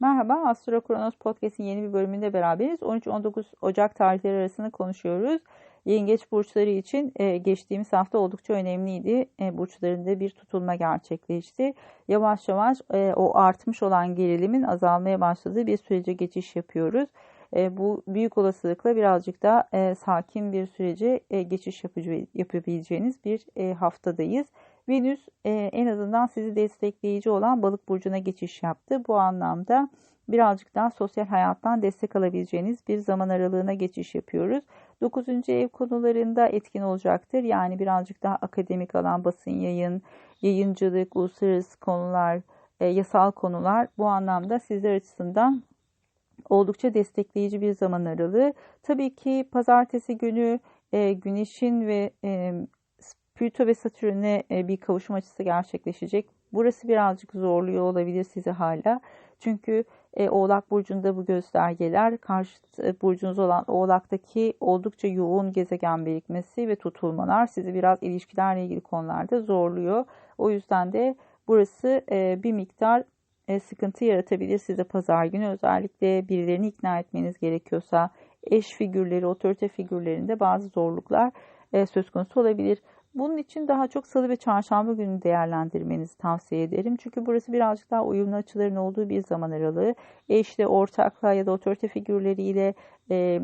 Merhaba, Astro Kronos Podcast'in yeni bir bölümünde beraberiz. 13-19 Ocak tarihleri arasında konuşuyoruz. Yengeç burçları için e, geçtiğimiz hafta oldukça önemliydi. E, burçlarında bir tutulma gerçekleşti. Yavaş yavaş e, o artmış olan gerilimin azalmaya başladığı bir sürece geçiş yapıyoruz. E, bu büyük olasılıkla birazcık daha e, sakin bir sürece e, geçiş yapıcı, yapabileceğiniz bir e, haftadayız. Venüs e, en azından sizi destekleyici olan balık burcuna geçiş yaptı. Bu anlamda birazcık daha sosyal hayattan destek alabileceğiniz bir zaman aralığına geçiş yapıyoruz. 9. ev konularında etkin olacaktır. Yani birazcık daha akademik alan, basın yayın, yayıncılık, uluslararası konular, e, yasal konular bu anlamda sizler açısından oldukça destekleyici bir zaman aralığı. Tabii ki pazartesi günü e, Güneş'in ve e, Plüto ve Satürn'e e, bir kavuşum açısı gerçekleşecek. Burası birazcık zorluyor olabilir sizi hala. Çünkü e, Oğlak Burcu'nda bu göstergeler karşı e, burcunuz olan Oğlak'taki oldukça yoğun gezegen birikmesi ve tutulmalar sizi biraz ilişkilerle ilgili konularda zorluyor. O yüzden de burası bir miktar sıkıntı yaratabilir size pazar günü. Özellikle birilerini ikna etmeniz gerekiyorsa eş figürleri, otorite figürlerinde bazı zorluklar söz konusu olabilir. Bunun için daha çok salı ve çarşamba günü değerlendirmenizi tavsiye ederim. Çünkü burası birazcık daha uyumlu açıların olduğu bir zaman aralığı. Eşle, ortakla ya da otorite figürleriyle e,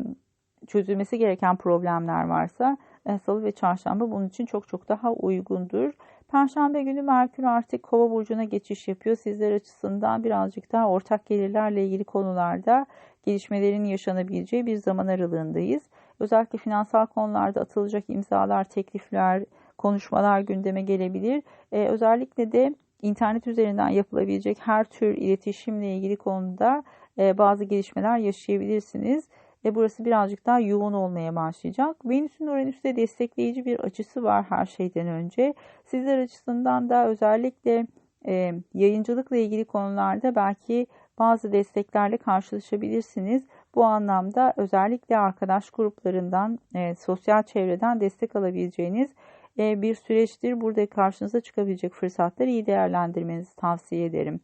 çözülmesi gereken problemler varsa e, salı ve çarşamba bunun için çok çok daha uygundur. Perşembe günü Merkür artık Kova burcuna geçiş yapıyor. Sizler açısından birazcık daha ortak gelirlerle ilgili konularda gelişmelerin yaşanabileceği bir zaman aralığındayız. Özellikle finansal konularda atılacak imzalar, teklifler, konuşmalar gündeme gelebilir. Ee, özellikle de internet üzerinden yapılabilecek her tür iletişimle ilgili konuda e, bazı gelişmeler yaşayabilirsiniz. Ve burası birazcık daha yoğun olmaya başlayacak. Venüs'ün Uranüs'te destekleyici bir açısı var her şeyden önce. Sizler açısından da özellikle e, yayıncılıkla ilgili konularda belki bazı desteklerle karşılaşabilirsiniz. Bu anlamda özellikle arkadaş gruplarından, e, sosyal çevreden destek alabileceğiniz e, bir süreçtir. Burada karşınıza çıkabilecek fırsatları iyi değerlendirmenizi tavsiye ederim.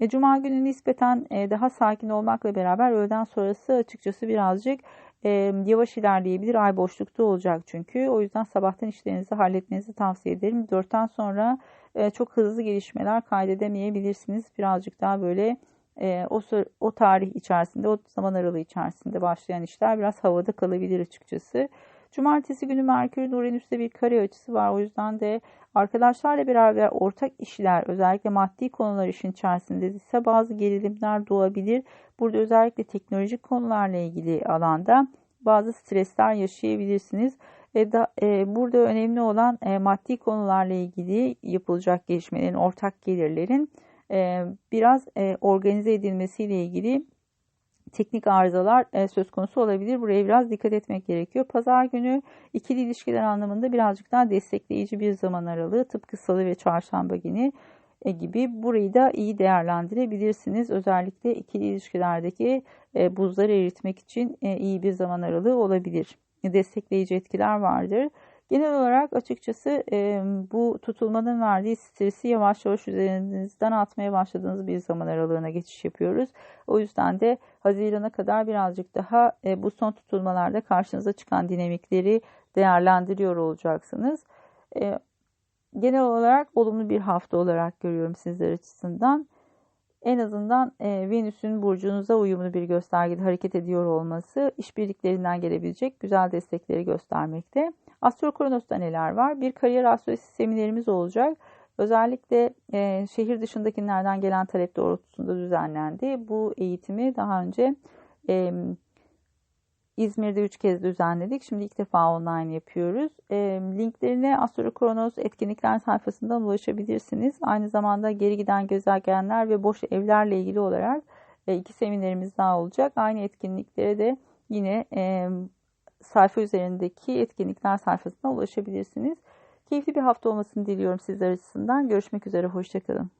E, Cuma günü nispeten e, daha sakin olmakla beraber öğleden sonrası açıkçası birazcık e, yavaş ilerleyebilir. Ay boşlukta olacak çünkü. O yüzden sabahtan işlerinizi halletmenizi tavsiye ederim. Dörtten sonra e, çok hızlı gelişmeler kaydedemeyebilirsiniz. Birazcık daha böyle e, o, o tarih içerisinde, o zaman aralığı içerisinde başlayan işler biraz havada kalabilir açıkçası. Cumartesi günü Merkür Uranüs'te bir kare açısı var. O yüzden de arkadaşlarla beraber ortak işler, özellikle maddi konular işin içerisinde ise bazı gerilimler doğabilir. Burada özellikle teknolojik konularla ilgili alanda bazı stresler yaşayabilirsiniz. E da, e, burada önemli olan e, maddi konularla ilgili yapılacak gelişmelerin, ortak gelirlerin e, biraz e, organize edilmesiyle ilgili teknik arızalar e, söz konusu olabilir. Buraya biraz dikkat etmek gerekiyor. Pazar günü ikili ilişkiler anlamında birazcık daha destekleyici bir zaman aralığı. Tıpkı salı ve çarşamba günü gibi burayı da iyi değerlendirebilirsiniz. Özellikle ikili ilişkilerdeki buzları eritmek için iyi bir zaman aralığı olabilir. Destekleyici etkiler vardır. Genel olarak açıkçası e, bu tutulmanın verdiği stresi yavaş yavaş üzerinizden atmaya başladığınız bir zaman aralığına geçiş yapıyoruz. O yüzden de Haziran'a kadar birazcık daha e, bu son tutulmalarda karşınıza çıkan dinamikleri değerlendiriyor olacaksınız. E, genel olarak olumlu bir hafta olarak görüyorum sizler açısından. En azından e, Venüs'ün burcunuza uyumlu bir göstergede hareket ediyor olması işbirliklerinden gelebilecek güzel destekleri göstermekte. Astro Kronos'ta neler var? Bir kariyer astrolojisi seminerimiz olacak. Özellikle e, şehir dışındakilerden gelen talep doğrultusunda düzenlendi. Bu eğitimi daha önce e, İzmir'de 3 kez düzenledik. Şimdi ilk defa online yapıyoruz. E, linklerine Astro Kronos etkinlikler sayfasından ulaşabilirsiniz. Aynı zamanda geri giden gezegenler ve boş evlerle ilgili olarak e, iki seminerimiz daha olacak. Aynı etkinliklere de yine e, sayfa üzerindeki etkinlikler sayfasına ulaşabilirsiniz. Keyifli bir hafta olmasını diliyorum sizler açısından. Görüşmek üzere, hoşçakalın.